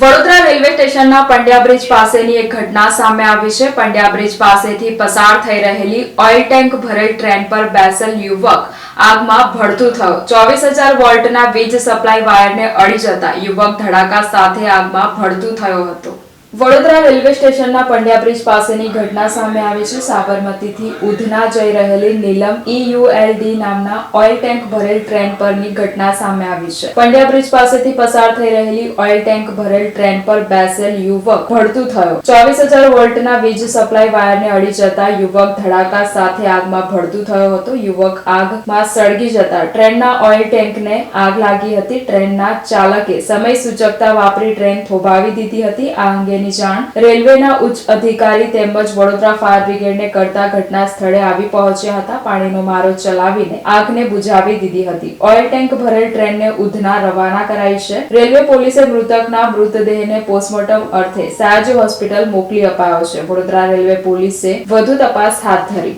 Vadodara railway સ્ટેશનના Pandya bridge પાસેની એક ઘટના સામે આવી છે. પંડ્યા બ્રિજ પાસેથી પસાર થઈ રહેલી ઓઇલ ટેન્ક ભરેલ ટ્રેન પર બેસેલ યુવક આગમાં ભડતું થયો. ચોવીસ હજાર વોલ્ટના વીજ સપ્લાય વાયરને અડી જતા યુવક ધડાકા સાથે આગમાં ભડતું થયો હતો. વડોદરા રેલવે સ્ટેશનના પંડ્યા બ્રિજ પાસેની ઘટના સામે આવી છે. સાબરમતીથી ઉધના જઈ રહેલી નીલમ ઈયુએલડી નામના ઓઇલ ટેન્ક ભરેલ ટ્રેન પરની ઘટના સામે આવી છે. પંડ્યા બ્રિજ પાસેથી પસાર થઈ રહેલી ઓઇલ ટેન્ક ભરેલ ટ્રેન પર બેસેલ યુવક ભળતું થયો. ચોવીસ હજાર વોલ્ટના વીજ સપ્લાય વાયરને અડી જતા યુવક ધડાકા સાથે આગમાં ભળતું થયો હતો. યુવક આગમાં સળગી જતા ટ્રેનના ઓઇલ ટેન્કને આગ લાગી હતી. ટ્રેનના ચાલકે સમય સૂચકતા વાપરી ટ્રેન થોભાવી દીધી હતી. આ અંગેની જાણ. રેલવેના ઉચ્ચ અધિકારી તેમજ વડોદરા ફાયર બ્રિગેડને કરતા ઘટના સ્થળે આવી પહોંચ્યા હતા. પાણીનો મારો ચલાવીને આગને બુઝાવી દીધી હતી. ઓઇલ ટેન્ક ભરેલ ટ્રેનને ઉધના રવાના કરાઈ છે. રેલવે પોલીસે મૃતકના મૃતદેહને પોસ્ટમોર્ટમ અર્થે સયાજી હોસ્પિટલ મોકલી અપાયો છે. વડોદરા રેલવે પોલીસે વધુ તપાસ હાથ ધરી.